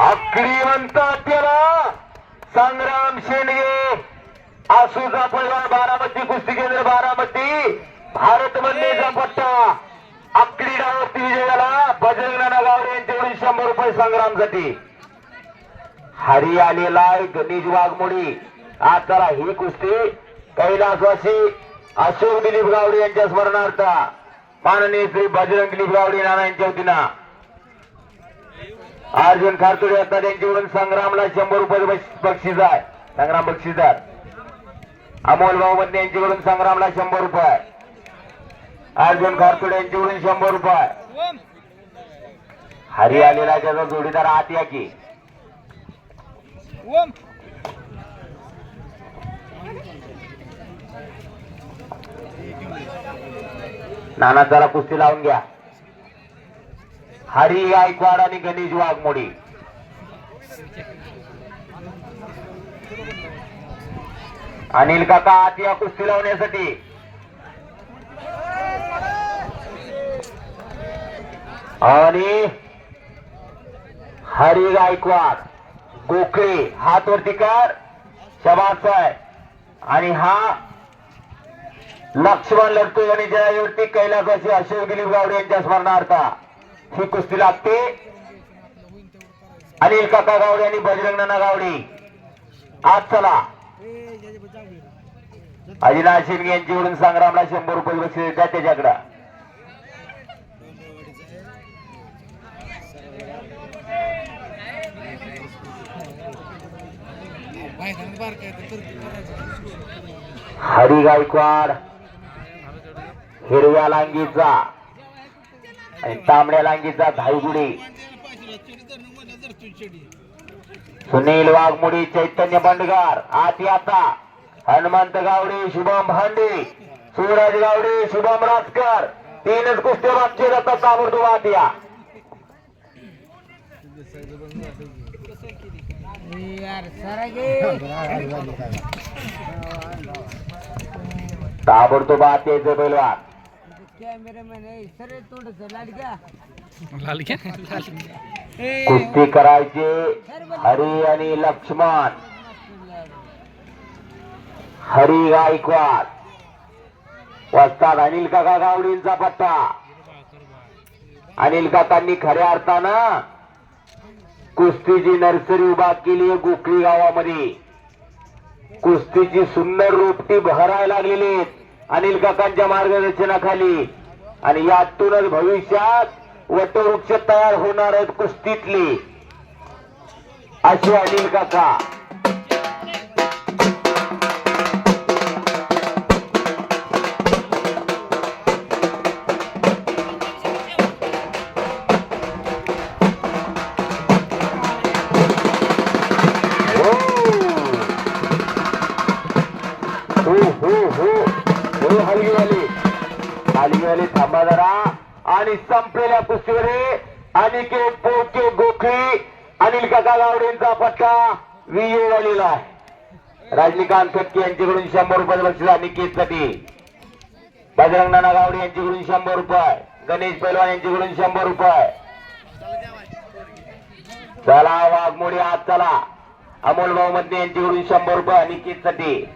आकडी म्हणतात त्याला संग्राम शेंडगे आसूचा पैलवान बारामती कुस्ती केंद्र बारामती भारत मंदिरचा पट्टा आकडी डावरती विजयाला बजरंग नाना गावडे यांच्याकडून शंभर रुपये संग्रामसाठी. हरी आलेला आहे गणेश वाघमोडी आज चला ही कुस्ती. कैलासवासी अशोक दिलीप गावडे यांच्या स्मरणार्थ माननीय श्री बजरंग दिलीप गावडे नाना यांच्या वतीनं अर्जुन खारतुडे असतात त्यांच्याकडून संग्रामला शंभर रुपये बक्षीस आहे. संग्राम बक्षीसदार अमोल भाऊ बंदे यांच्याकडून संग्रामला शंभर रुपये अर्जुन खारतुडे यांच्याकडून शंभर रुपये हरी आलेला त्याचा जोडीदार आत या की. नाना जरा कुस्ती लावून घ्या. हरी गायकवाड आणि गणेश वाघमोडी. अनिल काका आत या कुस्ती लावण्यासाठी. आणि हरी गायकवाड गोखले हात वरती कर शबास आणि हा लक्ष्मण लढतोय आणि जयावरती कैलासाची अशोक दिलीप गावडे यांच्या स्मरणार्थ. ही कुस्ती लागते अनिल काका गावडे आणि बजरंग नाना गावडे. आज चला. अजिनाथ शिंदे यांच्याकडून संग्रामला शंभर रुपये बक्षीस द्या त्याच्याकडं. हरी गायकवाड हिरव्या लांगीचा तांबड्या लांगीचा धाईगुडे सुनील वाघमुडी चैतन्य बंडगार आत आता हनुमंत गावडे शुभम भांडे सूरज गावडे शुभम राजकर तीनच कुस्त्या मागचे जातात ताबडतोब आत या ताबडतोब आत यायचं पहिलवान कॅमेरामॅन आहे सर लाडक्या. कुस्ती करायचे हरी आणि लक्ष्मण. हरी गायकवाड. वस्ताद अनिल काका गावडींचा पट्टा अनिल काकांनी खऱ्या अर्थानं कुस्तीची नर्सरी उभा केली आहे गोखळी गावामध्ये. कुस्तीची सुंदर रोपटी बहरायला लागलेली आहेत. अनिल काकांच्या मार्गदर्शनाखाली. आणि यातूनच भविष्यात वटवृक्ष तयार होणार आहेत कुस्तीतले. असे अनिल काका. थांबा जरा आणि संपलेल्या कुस्तीमध्ये अनिकेत पोके गोखळी अनिल काका गावडेंचा पट्टा विजय झालेला आहे. रजनीकांत खटके यांच्याकडून शंभर रुपये बक्षीस अनिकेतसाठी. बजरंग नाना गावडे यांच्याकडून शंभर रुपये. गणेश पैलवान यांच्याकडून शंभर रुपये. चला वाघमोडी आत चला. अमोल भाऊ मध्ये यांच्याकडून शंभर रुपये अनिकेतसाठी.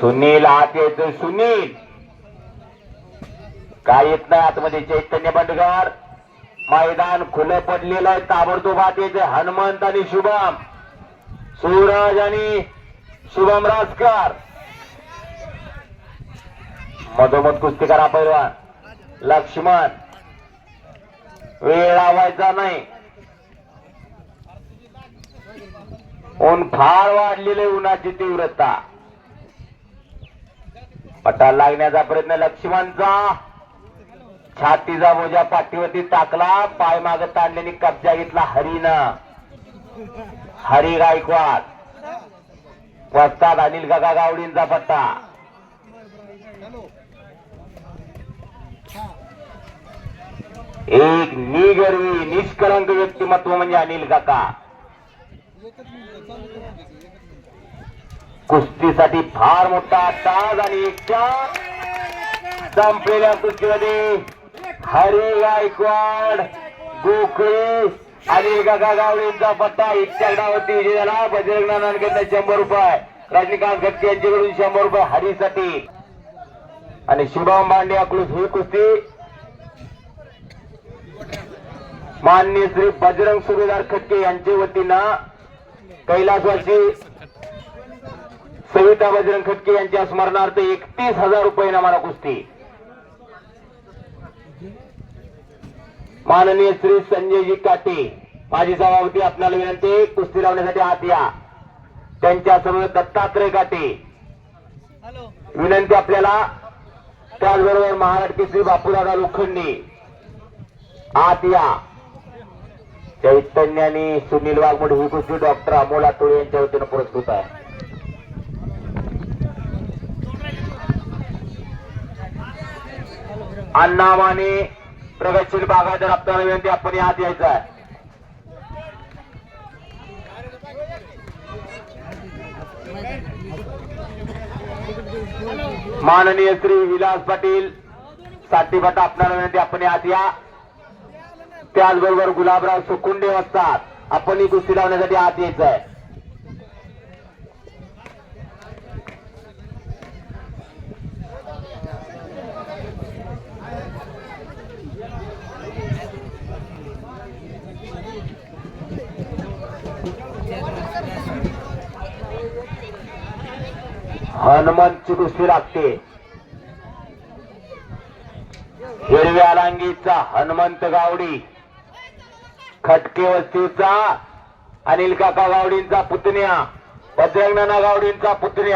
सुनील आत येतो सुनील. काय येत नाही आतमध्ये चैतन्य बंडगार. मैदान खुलं पडलेलं आहे ताबडतोब आत येते हनुमंत आणि शुभम. सूरज आणि शुभम राजकार. मधोमध कुस्ती करा पैलवान. लक्ष्मण. वेळ लावायचा नाही. ऊन फार वाढलेले उन्हाची तीव्रता. पटा लागण्याचा प्रयत्न लक्ष्मणचा छातीचा मोजा पाठीवरती टाकला पाय माग ताणल्याने कब्जा घेतला हरीनं. हरी गायकवाड. पत्तात अनिल गगा गावडींचा पट्टा एक निगर्वी निष्कलंक व्यक्तिमत्व म्हणजे अनिल काका. कुस्तीसाठी फार मोठा ताज आणि एक संपलेल्या कुस्तीमध्ये हरी गायकवाड गोखळे आणि गगा गावडेंचा पत्ता एकच्या डावरती विजय झाला. बजरंग नानांकडनं शंभर रुपये. रजनीकांत खटके यांच्याकडून शंभर रुपये हरीसाठी. आणि शुभम भांडे अकलूस ही कुस्ती. मान्य श्री बजरंग सुभेदार खटके यांच्या वतीनं कैलासवासी सविता बजरंग खटके यांच्या स्मरणार्थ एकतीस हजार रुपये नामाला कुस्ती. माननीय श्री संजयजी काटे माजी सभापती आपल्याला विनंती कुस्ती लावण्यासाठी आत या. त्यांच्या सर्व दत्तात्रय काटे. विनंती आपल्याला त्याचबरोबर महाराष्ट्र श्री बापूदादा लोखंडे. आत या. चैतन्य आणि सुनील वाघमोडे ही कुस्ती डॉक्टर अमोल आठवडे यांच्या वतीनं पुरस्कृत आहे. अण्णा माने प्रगतशील बागायतर आपल्याला विनंती आपण यात यायचा आहे. माननीय श्री विलास पाटील साठीभट आपणाला विनंती आपण यात या. त्याचबरोबर गुलाबराव सुकुंडे असतात. आपण ही कुस्ती लावण्यासाठी आत यायचं आहे. हनुमंतची कुस्ती लागते. हिरव्या लांगीचा हनुमंत गावडी खटके वस्तीचा अनिल काका गावडींचा पुतण्या बजरंग गावडींचा पुतण्या.